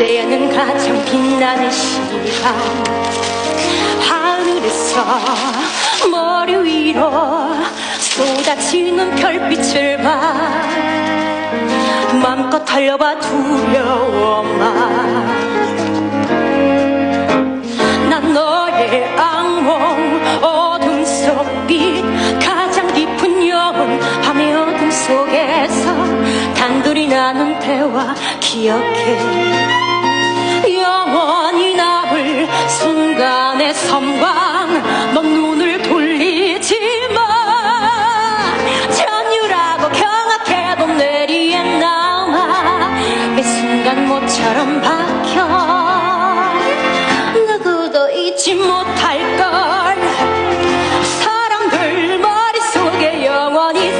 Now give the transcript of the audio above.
그대는 가장 빛나는 시간. 하늘에서 머리 위로 쏟아지는 별빛을 봐. 맘껏 달려봐 두려워 마. 난 너의 악몽 어둠 속빛 가장 깊은 영혼 밤의 어둠 속에서 단둘이 나눈 대화 기억해 내 섬광 넌 눈을 돌리지 마 전율하고 경악해도 내리에 나와 이 순간 모처럼 박혀. 누구도 잊지 못할걸. 사람들 머릿속에 영원히